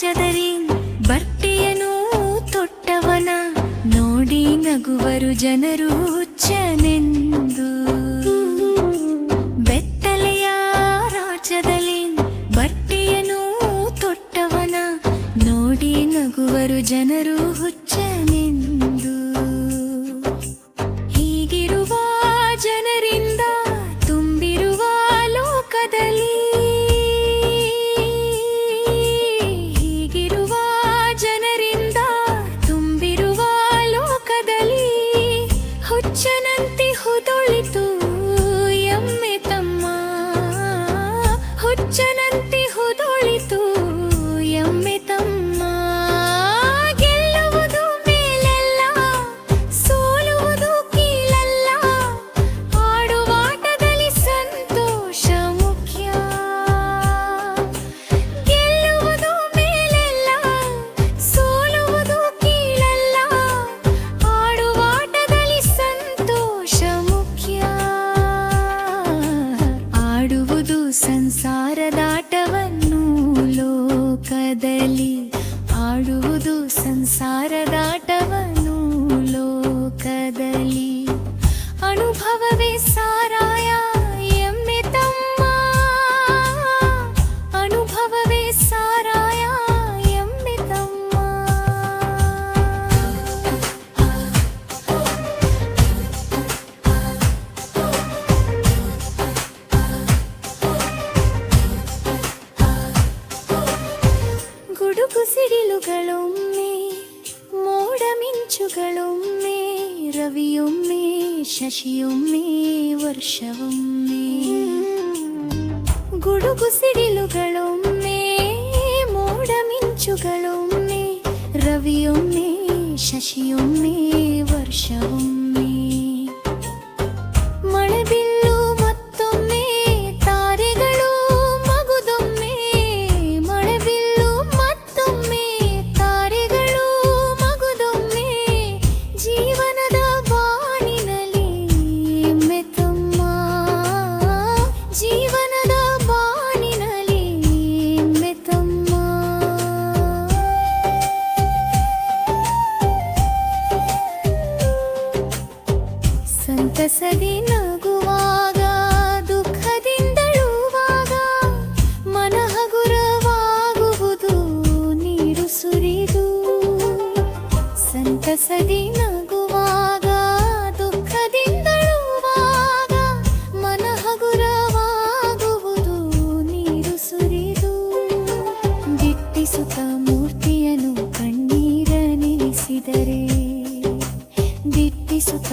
ಚದರಿ ಬಟ್ಟೆಯನು ತೊಟ್ಟವನ ನೋಡಿ ನಗುವರು ಜನರು ಹುಚ್ಚನೆಂದು. ಬೆತ್ತಲೆಯ ರಾಜದಲ್ಲಿ ಬಟ್ಟೆಯನು ತೊಟ್ಟವನ ನೋಡಿ ನಗುವರು ಜನರು ಹುಚ್ಚ ಸಂಸಾರದಾಟವನ್ನು ಲೋಕದಲ್ಲಿ ಆಡುವುದು ಸಂಸಾರದಾಟವನ್ನು ಸಿಡಿಲುಗಳೊಮ್ಮೆ ಮೋಡಮಿಂಚುಗಳೊಮ್ಮೆ ರವಿಯೊಮ್ಮೆ ಶಶಿಯೊಮ್ಮೆ ವರ್ಷವೊಮ್ಮೆ ಗುಡುಗು ಸಿಡಿಲುಗಳೊಮ್ಮೆ ಮೋಡಮಿಂಚುಗಳೊಮ್ಮೆ ರವಿಯೊಮ್ಮೆ ಶಶಿಯೊಮ್ಮೆ ವರ್ಷವೊಮ್ಮೆ ಸಂತಸದಿ ನಗುವಾಗ ದುಃಖದಿಂದಳುವಾಗ ಮನಹಗುರವಾಗುವುದು ನೀರು ಸುರಿದು. ಸಂತಸದಿ ನಗುವಾಗ ದುಃಖದಿಂದಳುವಾಗ ಮನಹಗುರವಾಗುವುದು ನೀರು ಸುರಿದು. ಗಿಟ್ಟಿಸುತ್ತ ಮೂರ್ತಿಯನ್ನು ಕಣ್ಣೀರ ನಿಲ್ಲಿಸಿದರೆ ದಿಟ್ಟಿಸುತ್ತ